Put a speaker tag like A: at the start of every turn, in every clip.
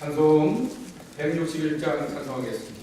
A: 찬송 161장 찬송하겠습니다.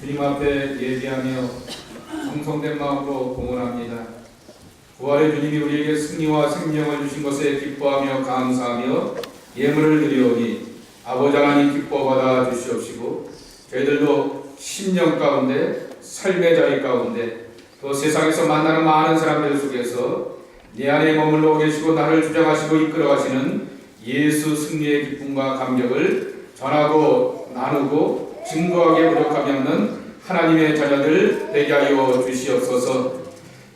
A: 주님 앞에 예비하며 정성된 마음으로 공헌합니다. 부활의 주님이 우리에게 승리와 생명을 주신 것에 기뻐하며 감사하며 예물을 드리오니 아버지 하나님 기뻐 받아 주시옵시고 저희들도 심령 가운데 삶의 자리 가운데 또 세상에서 만나는 많은 사람들 속에서 내 안에 머물러 계시고 나를 주장하시고 이끌어 가시는 예수 승리의 기쁨과 감격을 전하고 나누고 증거하기에 부족함이 없는 하나님의 자녀들 되게 하여 주시옵소서.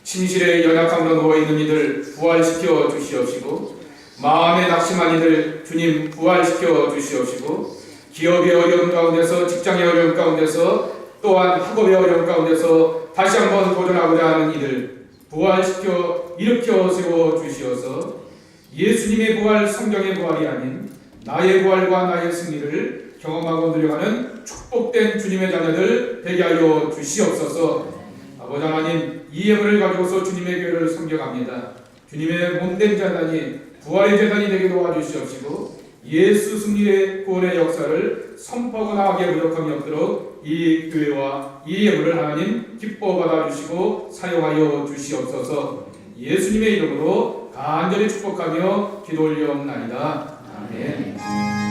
A: 침실에 연약함으로 누워있는 이들 부활시켜 주시옵시고 마음에 낙심한 이들 주님 부활시켜 주시옵시고 기업의 어려움 가운데서 직장의 어려움 가운데서 또한 학업의 어려움 가운데서 다시 한번 도전하고자 하는 이들 부활시켜 일으켜 세워 주시어서 예수님의 부활 성경의 부활이 아닌 나의 부활과 나의 승리를 경험하고 누려가는 축복된 주님의 자녀들 되게 하여 주시옵소서. 아버지 하나님 이 예물을 가지고서 주님의 교회를 섬겨갑니다. 주님의 몸된 재단이 부활의 재단이 되게 도와주시옵시고 예수 승리의 구원의 역사를 선포하고 나가게 무력함이 없도록 이 교회와 이 예물을 하나님 기뻐 받아주시고 사용하여 주시옵소서. 예수님의 이름으로 간절히 축복하며 기도 올려옵나이다 아멘